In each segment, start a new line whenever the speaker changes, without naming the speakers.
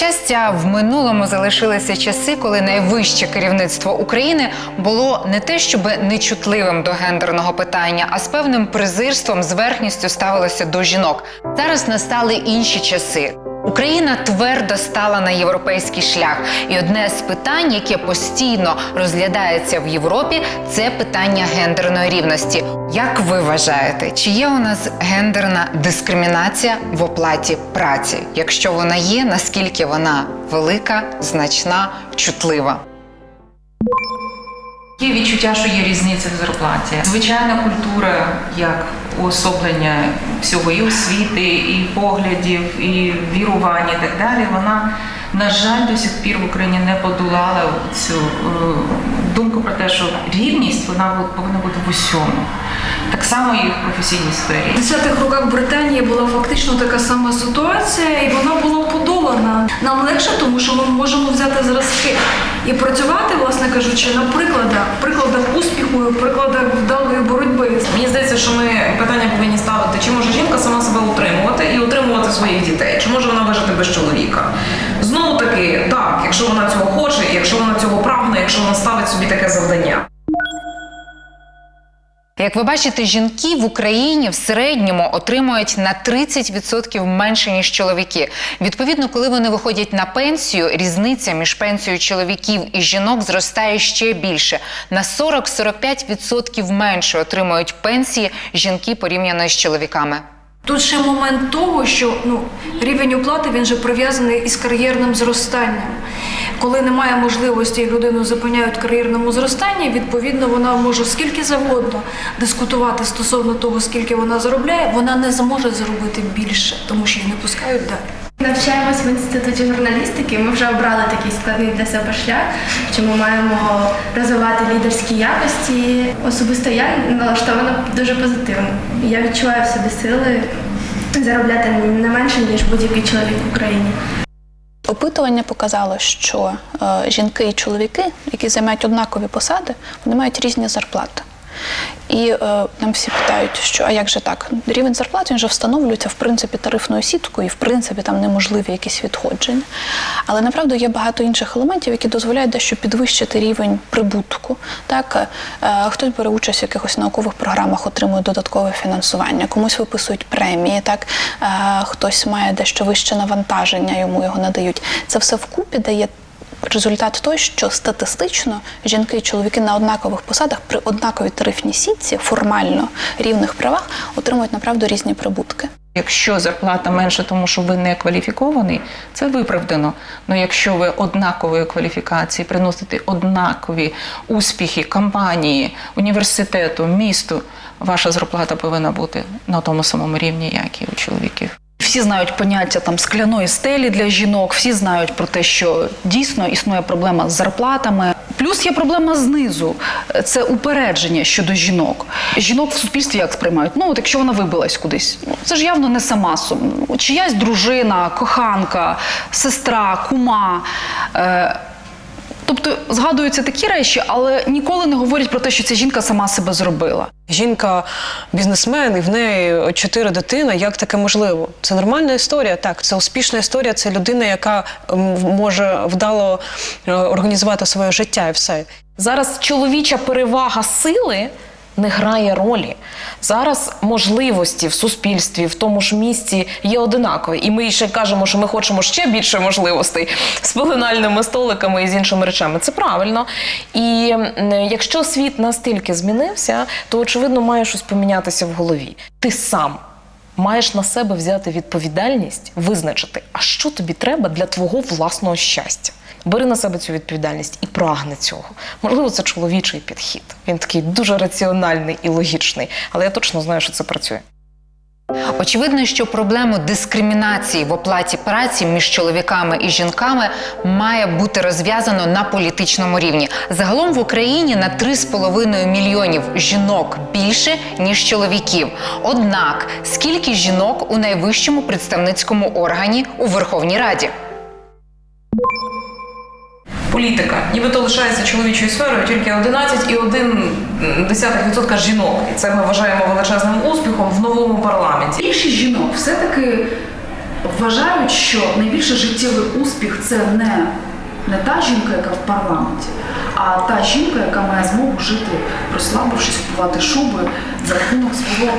Щастя, в минулому залишилися часи, коли найвище керівництво України було не те, щоб нечутливим до гендерного питання, а з певним презирством, з верхністю ставилося до жінок. Зараз настали інші часи. Україна твердо стала на європейський шлях, і одне з питань, яке постійно розглядається в Європі, це питання гендерної рівності. Як ви вважаєте, чи є у нас гендерна дискримінація в оплаті праці? Якщо вона є, наскільки вона велика, значна, чутлива?
Є відчуття, що є різниця в зарплаті. Звичайна культура як уособлення всього і освіти, і поглядів, і вірувань, і так далі. Вона, на жаль, до сих пір в Україні не подолала цю е, думку про те, що рівність вона повинна бути в усьому. Так само і в професійній сфері.
В 10-х роках Британії була фактично така сама ситуація, і вона була подолана. Нам легше, тому що ми можемо взяти зразки і працювати, власне кажучи, на прикладах, прикладах успіху, прикладах вдалої боротьби.
Мені здається, що ми питання повинні ставити, чи може жінка сама себе утримувати і утримувати своїх дітей, чи може вона вижити без чоловіка. Знову так, якщо вона цього хоче, якщо вона цього прагне, якщо вона ставить собі таке завдання.
Як ви бачите, жінки в Україні в середньому отримують на 30% менше ніж чоловіки. Відповідно, коли вони виходять на пенсію, різниця між пенсією чоловіків і жінок зростає ще більше. На 40-45% менше отримують пенсії жінки порівняно з чоловіками.
Тут ще момент того, що ну, рівень оплати він же прив'язаний із кар'єрним зростанням. Коли немає можливості і людину зупиняють в кар'єрному зростанні, відповідно вона може скільки завгодно дискутувати стосовно того, скільки вона заробляє, вона не зможе заробити більше, тому що її не пускають далі.
Навчаємось в інституті журналістики. Ми вже обрали такий складний для себе шлях, що ми маємо розвивати лідерські якості. Особисто я налаштована дуже позитивно. Я відчуваю в собі сили заробляти не менше ніж будь-який чоловік в Україні.
Опитування показало, що е, жінки і чоловіки, які займають однакові посади, вони мають різні зарплати. І е, нам всі питають, що а як же так? Рівень зарплат він же встановлюється в принципі тарифною сіткою, і в принципі там неможливі якісь відходження. Але направду є багато інших елементів, які дозволяють дещо підвищити рівень прибутку. Так е, хтось бере участь в якихось наукових програмах, отримує додаткове фінансування, комусь виписують премії, так е, хтось має дещо вище навантаження, йому його надають. Це все вкупі дає результат той, що статистично жінки і чоловіки на однакових посадах при однаковій тарифній сітці формально рівних правах отримують направду різні прибутки.
Якщо зарплата менше, тому що ви не кваліфікований, це виправдано. Але якщо ви однакової кваліфікації приносите однакові успіхи компанії, університету, місту, ваша зарплата повинна бути на тому самому рівні, як і у чоловіків.
Всі знають поняття там скляної стелі для жінок, всі знають про те, що дійсно існує проблема з зарплатами. Плюс є проблема знизу це упередження щодо жінок. Жінок в суспільстві як сприймають? Ну, от якщо вона вибилась кудись, ну це ж явно не сама сум- чиясь дружина, коханка, сестра, кума. Е, Тобто згадуються такі речі, але ніколи не говорять про те, що ця жінка сама себе зробила.
Жінка бізнесмен, і в неї чотири дитини. Як таке можливо? Це нормальна історія. Так, це успішна історія. Це людина, яка може вдало е, організувати своє життя і все.
Зараз чоловіча перевага сили не грає ролі. Зараз можливості в суспільстві, в тому ж місці є одинакові. І ми ще кажемо, що ми хочемо ще більше можливостей з пеленальними столиками і з іншими речами. Це правильно. І якщо світ настільки змінився, то очевидно має щось помінятися в голові. Ти сам. Маєш на себе взяти відповідальність, визначити, а що тобі треба для твого власного щастя. Бери на себе цю відповідальність і прагни цього. Можливо, це чоловічий підхід. Він такий дуже раціональний і логічний, але я точно знаю, що це працює.
Очевидно, що проблему дискримінації в оплаті праці між чоловіками і жінками має бути розв'язано на політичному рівні. Загалом в Україні на 3,5 мільйонів жінок більше ніж чоловіків. Однак, скільки жінок у найвищому представницькому органі у Верховній Раді?
Політика, нібито лишається чоловічою сферою тільки 11,1% жінок. І це ми вважаємо величезним успіхом в новому парламенті.
Більшість жінок все-таки
вважають, що найбільший життєвий успіх це не, не та жінка, яка в парламенті, а та жінка, яка має змогу жити, розслабившись, купувати шуби за рахунок свого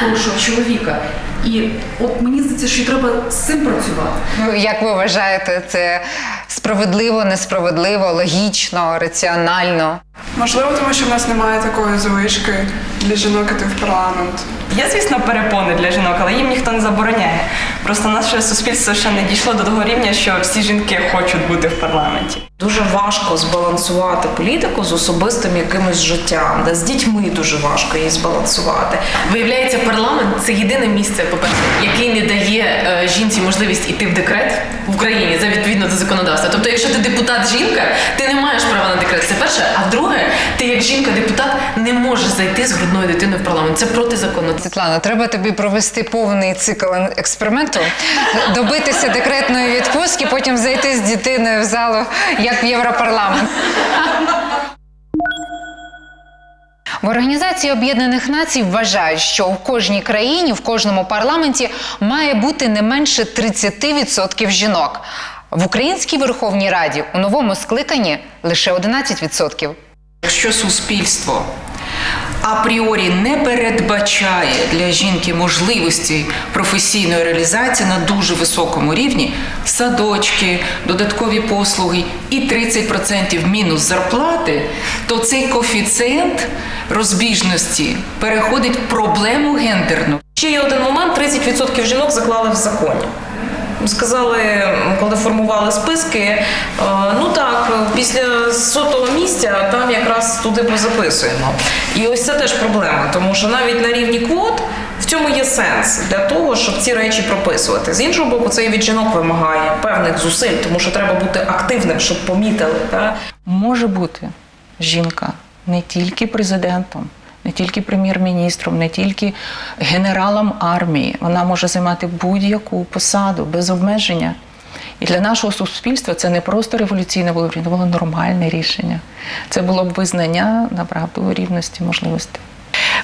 хорошого чоловіка. І от мені здається, що треба з цим працювати.
Ну, як ви вважаєте, це справедливо, несправедливо, логічно, раціонально?
Можливо, тому що в нас немає такої звички для жінок іти в парламент.
Є, звісно, перепони для жінок, але їм ніхто не забороняє. Просто наше суспільство ще не дійшло до того рівня, що всі жінки хочуть бути в парламенті.
Дуже важко збалансувати політику з особистим якимось життям, де з дітьми дуже важко її збалансувати.
Виявляється, парламент це єдине місце, по-перше, яке не дає е, жінці можливість іти в декрет в Україні за відповідно до законодавства. Тобто, якщо ти депутат жінка, ти не маєш права на декрет. Це перше. А друге, ти як жінка-депутат не можеш зайти з грудною дитиною в парламент. Це протизаконно.
Світлана, треба тобі провести повний цикл експерименту, добитися декретної відпустки, потім зайти з дитиною в залу, як в Європарламент. В Організації Об'єднаних Націй вважають, що в кожній країні, в кожному парламенті має бути не менше 30% жінок. В Українській Верховній Раді у новому скликанні лише 11%.
Якщо суспільство апріорі не передбачає для жінки можливості професійної реалізації на дуже високому рівні, садочки, додаткові послуги і 30% мінус зарплати, то цей коефіцієнт розбіжності переходить в проблему гендерну.
Ще є один момент: 30% жінок заклали в законі. Сказали, коли формували списки, е, ну так, після сотого місця там якраз туди позаписуємо. І ось це теж проблема, тому що навіть на рівні квот в цьому є сенс для того, щоб ці речі прописувати. З іншого боку, це і від жінок вимагає певних зусиль, тому що треба бути активним, щоб помітили. Так?
може бути жінка не тільки президентом, не тільки прем'єр-міністром, не тільки генералом армії. Вона може займати будь-яку посаду без обмеження. І для нашого суспільства це не просто революційне було було нормальне рішення. Це було б визнання направду рівності можливостей.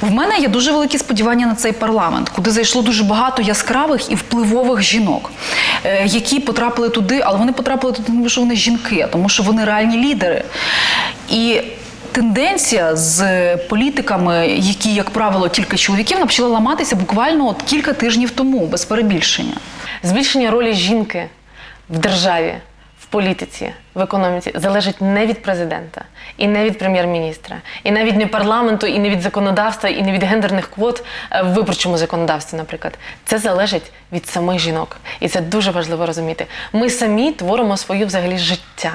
В мене є дуже великі сподівання на цей парламент, куди зайшло дуже багато яскравих і впливових жінок, е, які потрапили туди, але вони потрапили туди, тому що вони жінки, тому що вони реальні лідери. І тенденція з політиками, які, як правило, тільки чоловіків, почала ламатися буквально от кілька тижнів тому, без перебільшення.
Збільшення ролі жінки в державі, в політиці, в економіці залежить не від президента, і не від прем'єр-міністра, і навіть не парламенту, і не від законодавства, і не від гендерних квот е, в виборчому законодавстві, наприклад. Це залежить від самих жінок. І це дуже важливо розуміти. Ми самі творимо своє взагалі життя.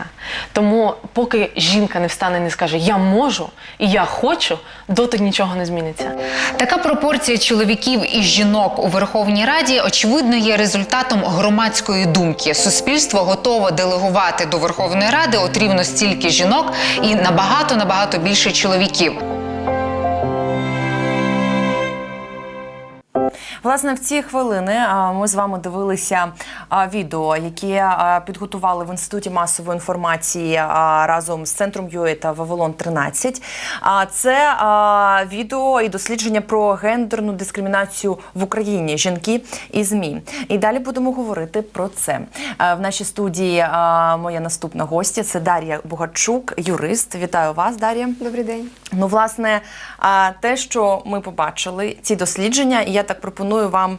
Тому, поки жінка не встане і не скаже Я можу і я хочу, доти нічого не зміниться.
Така пропорція чоловіків і жінок у Верховній Раді очевидно є результатом громадської думки. Суспільство готово делегувати до Верховної Ради от рівно стільки жінок і набагато набагато більше чоловіків.
Власне, в ці хвилини ми з вами дивилися відео, які підготували в інституті масової інформації разом з центром ЮЕ та Вавилон 13. А це відео і дослідження про гендерну дискримінацію в Україні, жінки і змі. І далі будемо говорити про це. В нашій студії моя наступна гостя це Дар'я Бугачук, юрист. Вітаю вас, Дар'я.
Добрий день.
Ну, власне, а, те, що ми побачили, ці дослідження, і я так пропоную вам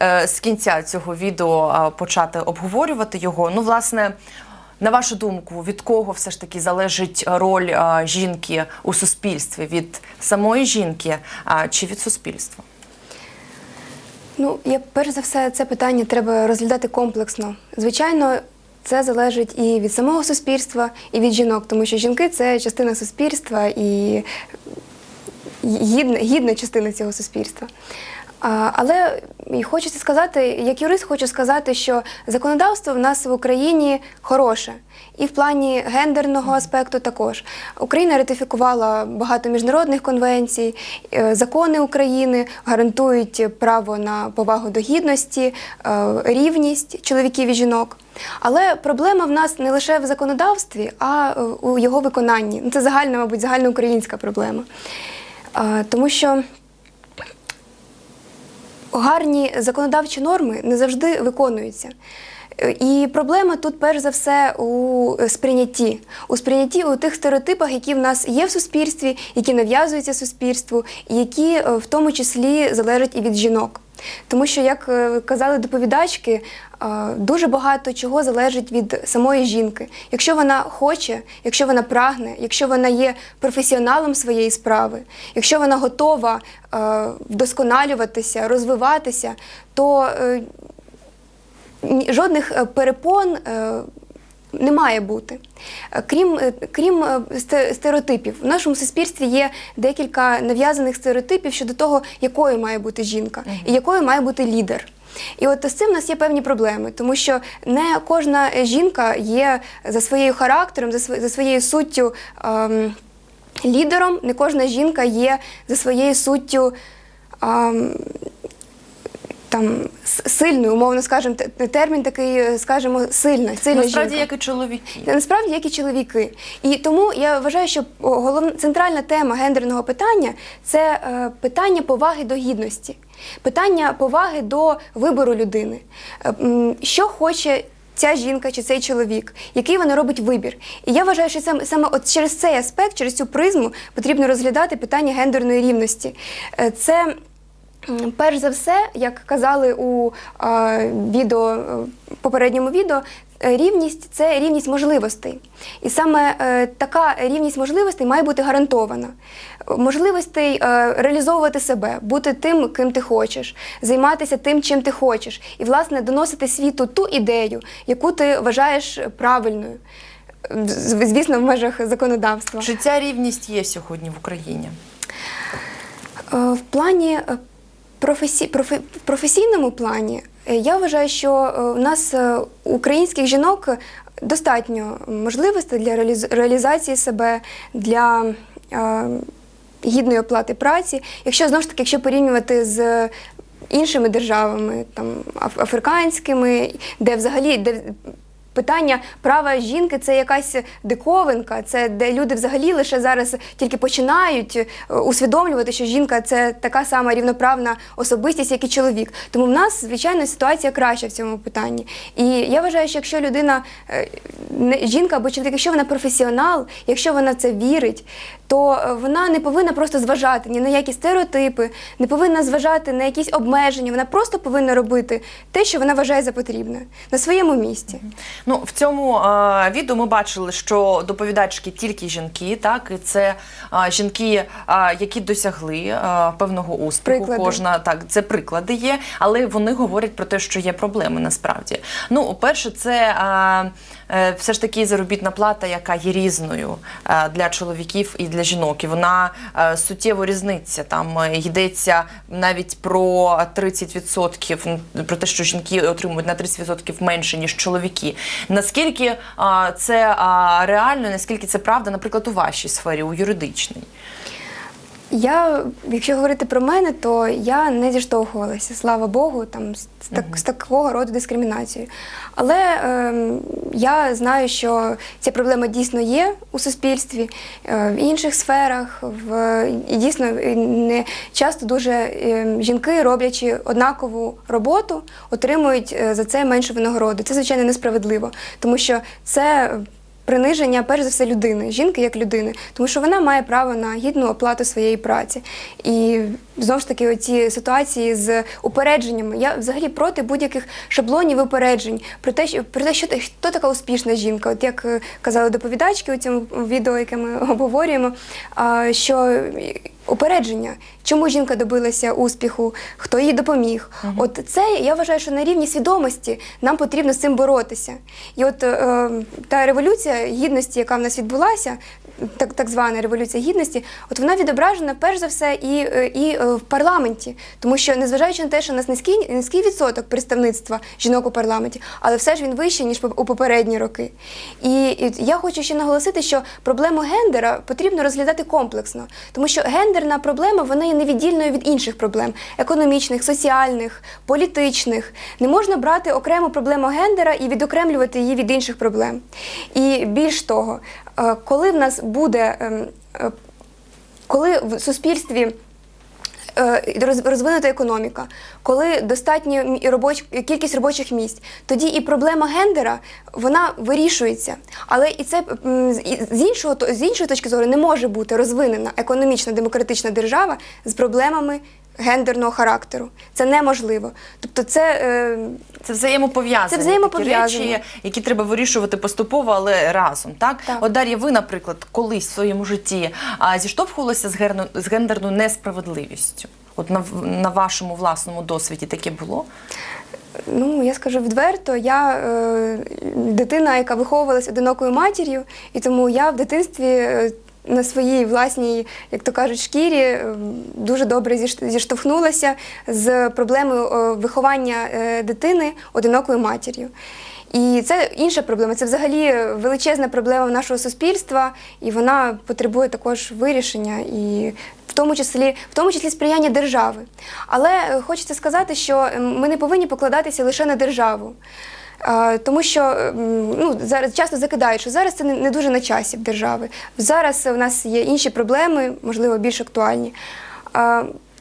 е, з кінця цього відео почати обговорювати його. Ну, власне, на вашу думку, від кого все ж таки залежить роль а, жінки у суспільстві? Від самої жінки чи від суспільства?
Ну, я перш за все, це питання треба розглядати комплексно. Звичайно, це залежить і від самого суспільства, і від жінок, тому що жінки це частина суспільства і гідна, гідна частина цього суспільства. Але хочеться сказати, як юрист, хочу сказати, що законодавство в нас в Україні хороше. І в плані гендерного аспекту також. Україна ратифікувала багато міжнародних конвенцій, е, закони України гарантують право на повагу до гідності, е, рівність чоловіків і жінок. Але проблема в нас не лише в законодавстві, а е, у його виконанні. Ну, Це загальна, мабуть, загальноукраїнська проблема. Тому що гарні законодавчі норми не завжди виконуються. Е, І проблема тут перш за все у сприйнятті, у сприйнятті у тих стереотипах, які в нас є в суспільстві, які нав'язуються суспільству, які е, в тому числі залежать і від жінок. Тому що, як е, казали доповідачки, е, дуже багато чого залежить від самої жінки. Якщо вона хоче, якщо вона прагне, якщо вона є професіоналом своєї справи, якщо вона готова е, вдосконалюватися, розвиватися, то е, жодних е, перепон е, не має бути. Е, Крім, крім стереотипів, в нашому суспільстві є декілька нав'язаних стереотипів щодо того, якою має бути жінка і якою має бути лідер. І от з цим у нас є певні проблеми, тому що не кожна жінка є за своєю характером, за за своєю суттю ем, лідером, не кожна жінка є за своєю суттю. ем, там сильною, умовно скажемо, термін такий, е, скажімо, сильна, сильна
Насправді,
жінка.
як і чоловіки.
Насправді, як і чоловіки. І тому я вважаю, що головна центральна тема гендерного питання це е, питання поваги до гідності, питання поваги до вибору людини. Е, Що хоче. Ця жінка чи цей чоловік, який вона робить вибір. І я вважаю, що саме, саме от через цей аспект, через цю призму потрібно розглядати питання гендерної рівності. Е, Це Перш за все, як казали у е, відео, попередньому відео, е, рівність це рівність можливостей. І саме е, така рівність можливостей має бути гарантована. Можливостей е, реалізовувати себе, бути тим, ким ти хочеш, займатися тим, чим ти хочеш, і, власне, доносити світу ту ідею, яку ти вважаєш правильною. Звісно, в межах законодавства.
Чи ця рівність є сьогодні в Україні?
Е, В плані е, професі... профе- в професійному плані е, я вважаю, що е, у нас е, українських жінок достатньо можливостей для реаліз- реалізації себе для гідної оплати праці. Якщо знову ж таки, якщо порівнювати з іншими державами, там аф- африканськими, де взагалі де питання права жінки це якась диковинка, це де люди взагалі лише зараз тільки починають е, усвідомлювати, що жінка це така сама рівноправна особистість, як і чоловік. Тому в нас, звичайно, ситуація краща в цьому питанні. І я вважаю, що якщо людина, е, жінка або чоловік, якщо вона професіонал, якщо вона це вірить, то е, вона не повинна просто зважати ні на які стереотипи, не повинна зважати на якісь обмеження. Вона просто повинна робити те, що вона вважає за потрібне на своєму місці.
Ну, в цьому е, відео ми бачили, що доповідачки тільки жінки, так і це е, жінки, е, які досягли е, певного успіху.
Приклади.
Кожна так, це приклади є, але вони говорять про те, що є проблеми насправді. Ну, перше, це е, е, все ж таки заробітна плата, яка є різною е, для чоловіків і для жінок. І вона е, суттєво різниця. Там е, йдеться навіть про 30%, про те, що жінки отримують на 30% менше, ніж чоловіки. Наскільки це реально, наскільки це правда, наприклад, у вашій сфері, у юридичній?
Я, якщо говорити про мене, то я не зіштовхувалася, слава Богу, там з, так, з такого роду дискримінацією. Але ем, я знаю, що ця проблема дійсно є у суспільстві, е, в інших сферах. В, і дійсно е, не часто дуже ем, жінки, роблячи однакову роботу, отримують е, за це меншу винагороду. Це звичайно несправедливо, тому що це приниження, перш за все, людини, жінки як людини, тому що вона має право на гідну оплату своєї праці. І знову ж таки, оці ситуації з упередженнями. Я взагалі проти будь-яких шаблонів і упереджень про те, що про те, що хто така успішна жінка. От як е, казали доповідачки у цьому відео, яке ми обговорюємо, що упередження, чому жінка добилася успіху, хто їй допоміг. От це я вважаю, що на рівні свідомості нам потрібно з цим боротися. І от е, та революція гідності, яка в нас відбулася, так, так звана революція гідності, от вона відображена перш за все і, е, і е, в парламенті, тому що незважаючи на те, що у нас низький, низький відсоток представництва жінок у парламенті, але все ж він вищий ніж у попередні роки. І, я хочу ще наголосити, що проблему гендера потрібно розглядати комплексно, тому що гендерна проблема вона є невіддільною від інших проблем економічних, соціальних, політичних. Не можна брати окрему проблему гендера і відокремлювати її від інших проблем. І більш того, е, коли в нас буде, ем, е, коли в суспільстві е, розвинута економіка, коли достатня кількість робочих місць, тоді і проблема гендера вона вирішується. Але і це з- іншого з іншої точки зору не може бути розвинена економічна демократична держава з проблемами гендерного характеру. Це неможливо. Тобто, це е,
Це взаємопов'язані
Це взаємопов'язані.
такі речі, які треба вирішувати поступово, але разом. Так,
Так.
от Дар'я, ви, наприклад, колись в своєму житті а, зіштовхувалися з, герно, з гендерною несправедливістю. От на, на вашому власному досвіді таке було?
Ну, я скажу відверто, я е, дитина, яка виховувалась одинокою матір'ю, і тому я в дитинстві е, на своїй власній, як то кажуть, шкірі е, дуже добре зіштовхнулася з проблемою е, виховання е, дитини одинокою матір'ю. І це інша проблема. Це взагалі величезна проблема нашого суспільства, і вона потребує також вирішення і в тому числі, в тому числі сприяння держави. Але хочеться сказати, що ми не повинні покладатися лише на державу. Тому що ну, зараз часто закидають, що зараз це не, дуже на часі в держави. Зараз у нас є інші проблеми, можливо, більш актуальні.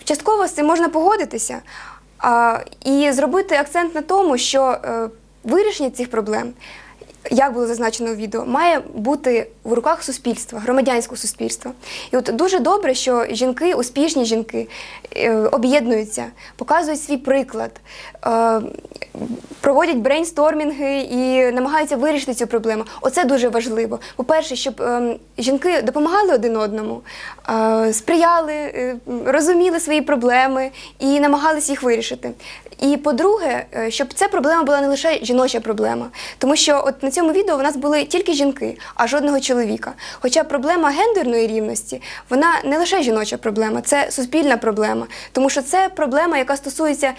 Частково з цим можна погодитися і зробити акцент на тому, що е, вирішення цих проблем, як було зазначено у відео, має бути в руках суспільства, громадянського суспільства. І от дуже добре, що жінки, успішні жінки, е, об'єднуються, показують свій приклад, е, проводять брейнстормінги і намагаються вирішити цю проблему. Оце дуже важливо. По-перше, щоб ем, жінки допомагали один одному, е, сприяли, розуміли свої проблеми і намагалися їх вирішити. І по-друге, щоб ця проблема була не лише жіноча проблема, тому що от на цьому відео у нас були тільки жінки, а жодного чоловіка. Хоча проблема гендерної рівності вона не лише жіноча проблема, це суспільна проблема, тому що це проблема, яка стосується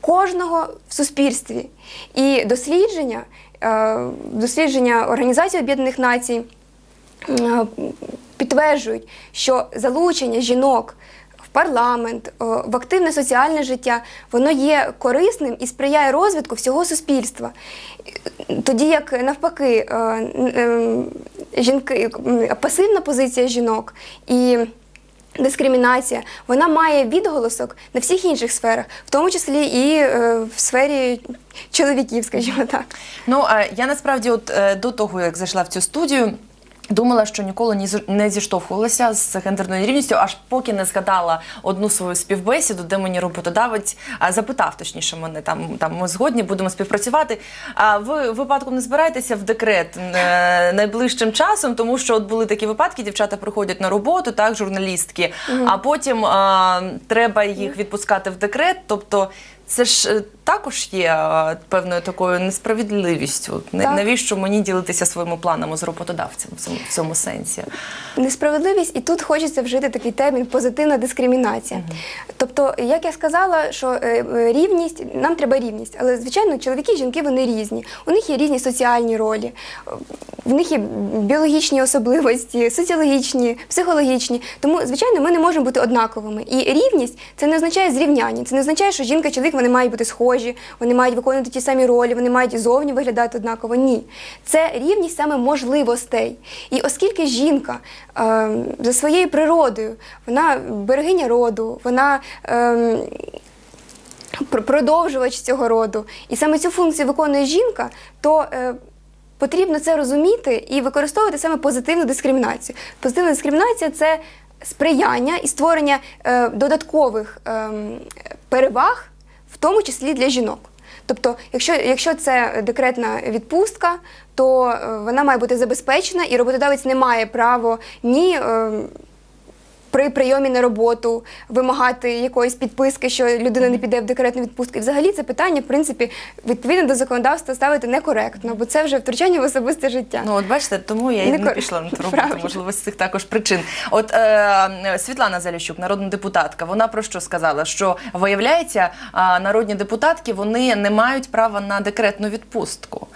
кожного в суспільстві. І дослідження, е, дослідження Організації Об'єднаних Націй е, підтверджують, що залучення жінок в парламент, е, в активне соціальне життя, воно є корисним і сприяє розвитку всього суспільства. Тоді як навпаки, е, е, жінки, пасивна позиція жінок і дискримінація, вона має відголосок на всіх інших сферах, в тому числі і е, в сфері чоловіків, скажімо так.
Ну е, я насправді, от е, до того як зайшла в цю студію. Думала, що ніколи не зіштовхувалася з гендерною рівністю, аж поки не згадала одну свою співбесіду, де мені роботодавець запитав, точніше, мене там, там ми згодні, будемо співпрацювати. А ви випадком не збираєтеся в декрет е, найближчим часом, тому що от були такі випадки, дівчата приходять на роботу, так, журналістки, а потім а, треба їх відпускати в декрет. Тобто це ж е, також є е, певною такою несправедливістю. Не-
Так.
Навіщо мені ділитися своїми планами з роботодавцем в цьому, в цьому сенсі?
Несправедливість, і тут хочеться вжити такий термін позитивна дискримінація. Тобто, як я сказала, що е, рівність, нам треба рівність, але звичайно, чоловіки і жінки вони різні. У них є різні соціальні ролі, в них є біологічні особливості, соціологічні, психологічні. Тому, звичайно, ми не можемо бути однаковими. І рівність це не означає зрівняння. Це не означає, що жінка чоловік вони мають бути схожі, вони мають виконувати ті самі ролі, вони мають зовні виглядати однаково. Ні, це рівність саме можливостей. І оскільки жінка е, за своєю природою, вона берегиня роду, вона. Е, продовжувач цього роду, і саме цю функцію виконує жінка, то е, потрібно це розуміти і використовувати саме позитивну дискримінацію. Позитивна дискримінація це сприяння і створення е, додаткових ем, переваг, в тому числі для жінок. Тобто, якщо, якщо це декретна відпустка, то е, вона має бути забезпечена, і роботодавець не має права ні. При прийомі на роботу вимагати якоїсь підписки, що людина не піде в декретну відпустку. І взагалі це питання, в принципі, відповідно до законодавства ставити некоректно, бо це вже втручання в особисте життя.
Ну, от бачите, тому я і
Не
не пішла на ту роботу,
Правильно.
можливо, з цих також причин. От е, Світлана Заліщук, народна депутатка, вона про що сказала? Що виявляється, народні депутатки вони не мають права на декретну відпустку.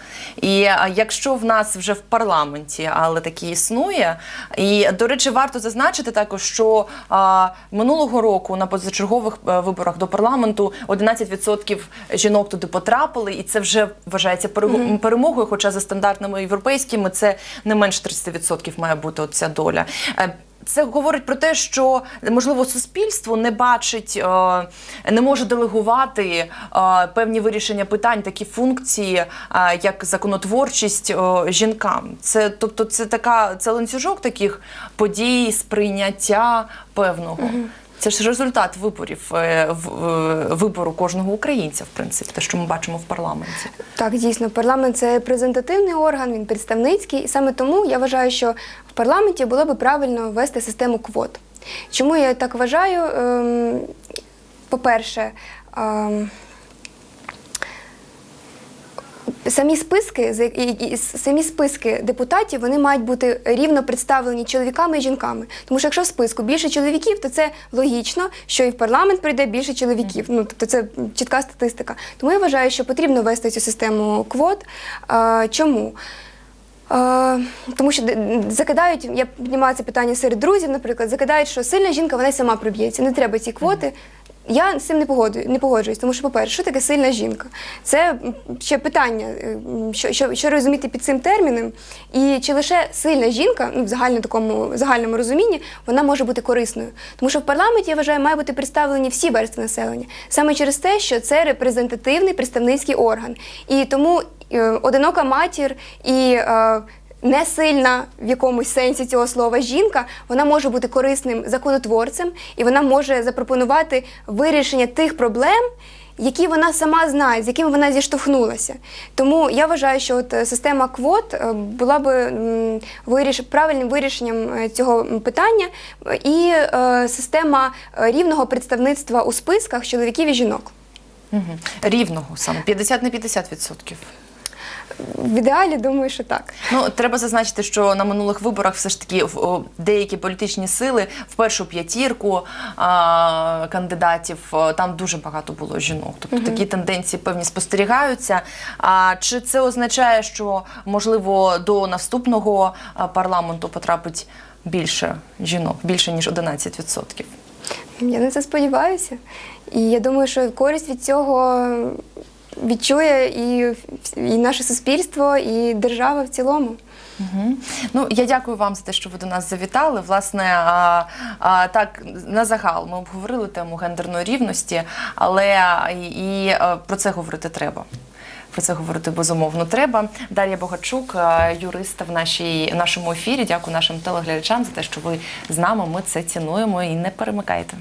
І якщо в нас вже в парламенті, але такі існує, і до речі, варто зазначити також, що а, минулого року на позачергових е, виборах до парламенту 11% жінок туди потрапили, і це вже вважається перемогою. Хоча за стандартними європейськими це не менше 30% має бути оця доля. Це говорить про те, що можливо суспільство не бачить, е, не може делегувати е, певні вирішення питань, такі функції, е, як законотворчість жінкам. Це тобто, це така це ланцюжок таких подій, сприйняття певного. Це ж результат виборів е, е, вибору кожного українця, в принципі, те, що ми бачимо в парламенті.
Так, дійсно, парламент це репрезентативний орган, він представницький, і саме тому я вважаю, що в парламенті було би правильно ввести систему квот. Чому я так вважаю? Ем, По-перше, ем, Самі списки, самі списки депутатів вони мають бути рівно представлені чоловіками і жінками. Тому що якщо в списку більше чоловіків, то це логічно, що і в парламент прийде більше чоловіків. Ну тобто це чітка статистика. Тому я вважаю, що потрібно ввести цю систему квот. А, чому? Тому що закидають, я піднімаю це питання серед друзів, наприклад, закидають, що сильна жінка вона сама проб'ється, не треба ці квоти. Я з цим не погодую, не погоджуюсь, тому що, по-перше, що таке сильна жінка? Це ще питання, е, що, що, що розуміти під цим терміном, і чи лише сильна жінка, ну в загально такому загальному розумінні, вона може бути корисною. Тому що в парламенті я вважаю, має бути представлені всі верстви населення, саме через те, що це репрезентативний представницький орган. І тому е, одинока матір і е, не сильна в якомусь сенсі цього слова жінка, вона може бути корисним законотворцем, і вона може запропонувати вирішення тих проблем. Які вона сама знає, з якими вона зіштовхнулася. Тому я вважаю, що от е, система квот е, була би виріш... правильним вирішенням е, цього питання, і е, система рівного представництва у списках чоловіків і жінок.
Угу. Рівного саме 50 на 50 відсотків.
В ідеалі думаю, що так.
Ну треба зазначити, що на минулих виборах все ж таки в- деякі політичні сили в першу п'ятірку а, кандидатів там дуже багато було жінок. Тобто такі тенденції певні спостерігаються. А чи це означає, що можливо до наступного парламенту потрапить більше жінок, більше ніж 11%?
Я на це сподіваюся. І я думаю, що користь від цього відчує і, і наше суспільство, і держава в цілому.
Угу. Ну, я дякую вам за те, що ви до нас завітали. Власне, а, а, так на загал ми обговорили тему гендерної рівності, але і, і а, про це говорити треба. Про це говорити безумовно треба. Дар'я Богачук, а, юриста в нашій нашому ефірі. Дякую нашим телеглядачам за те, що ви з нами. Ми це цінуємо і не перемикайте.